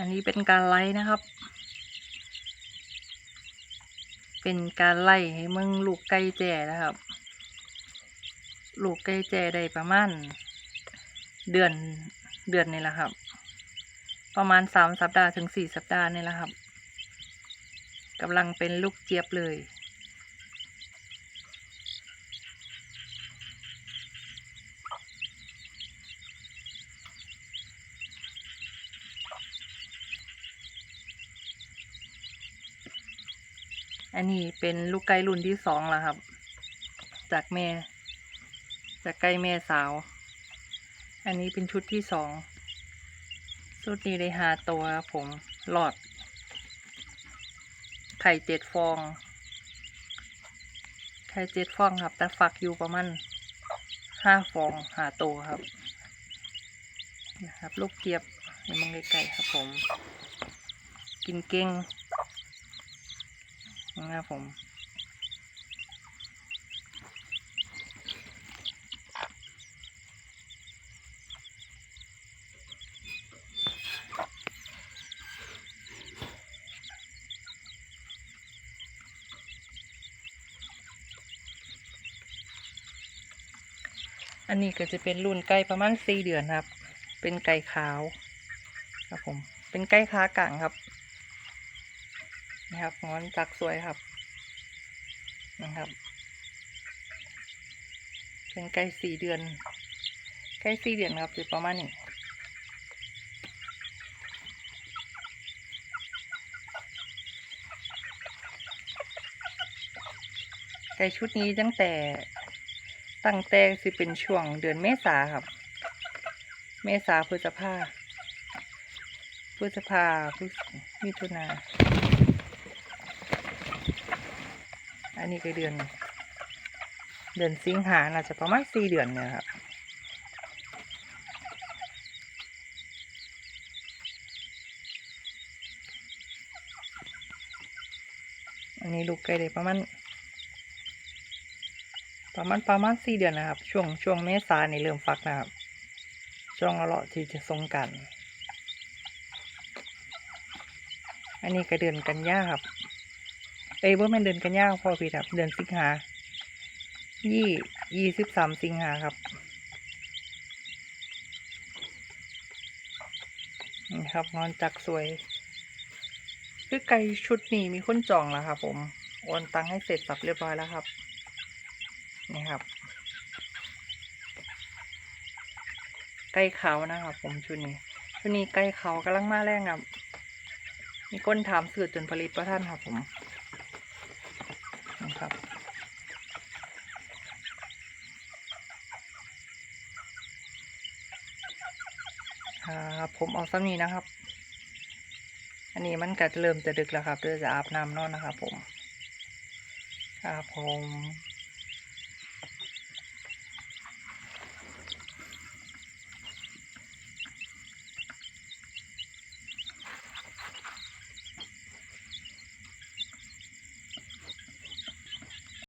อันนี้เป็นการไล่นะครับ เป็นการไล่ให้มึงลูกไก่แจ่นะครับ ลูกไก่แจ่ได้ประมาณเดือนเดือนนี่แหละครับ ประมาณสามสัปดาห์ถึงสี่สัปดาห์นี่แหละครับกำลังเป็นลูกเจี๊ยบเลย อันนี้เป็นลูกไก่รุ่นที่สองแล้วครับ จากแม่ จากไก่แม่สาว อันนี้เป็นชุดที่สองชุดนี้ได้หาตัวครับผมหลอด ไข่เจ็ดฟอง ไข่เจ็ดฟองครับ แต่ฟักอยู่ประมาณห้าฟองหาตัวครับนะครับ ลูกเจี๊ยบนี่มันไก่ครับผม กินเก่ง นะครับผมอันนี้ก็จะเป็นรุ่นไก่ประมาณสี่เดือนครับ เป็นไก่ขาวครับผม เป็นไก่ขากลางครับ นะครับงอนจักสวยครับ นะครับ เป็นไก่สี่เดือน ไก่สี่เดือนครับจะประมาณนี้ไก่ชุดนี้ตั้งแต่ตั้งแต่สิเป็นช่วงเดือนเมษาครับ เมษาพฤษภาพฤษภาพฤษมิถุนา อันนี้ก็เดือน เดือนสิงหาน่าจะประมาณสี่เดือนเนี่ยครับอันนี้ลูกไก่ได้ประมาณประมาณประมาณสี่เดือนนะครับ ช่วงช่วงเมษาในเริ่มฟักนะครับ ช่วงเลาะที่จะทรงกัน อันนี้ก็เดือนกันยาครับ เอ้ยว่ามันเดือนกันยาพอพี่ครับ เดือนสิงหายี่ยี่สิบสามสิงหาครับนี่ครับงอนจักสวย คือไก่ชุดนี้มีคนจองแล้วครับผม โอนตังให้เสร็จสับเรียบร้อยแล้วครับ นี่ครับ ไก่ขาวนะครับผมชุดนี้ ชุดนี้ไก่ขาวกำลังมาแรงครับ มีคนถามสื่อจนผลิตประท่านครับผม นะครับ ครับผมเอาซ้ำนี้นะครับ อันนี้มันก็เริ่มจะดึกแล้วครับเดี๋ยวจะอาบน้ำนอนนะครับผม ครับผม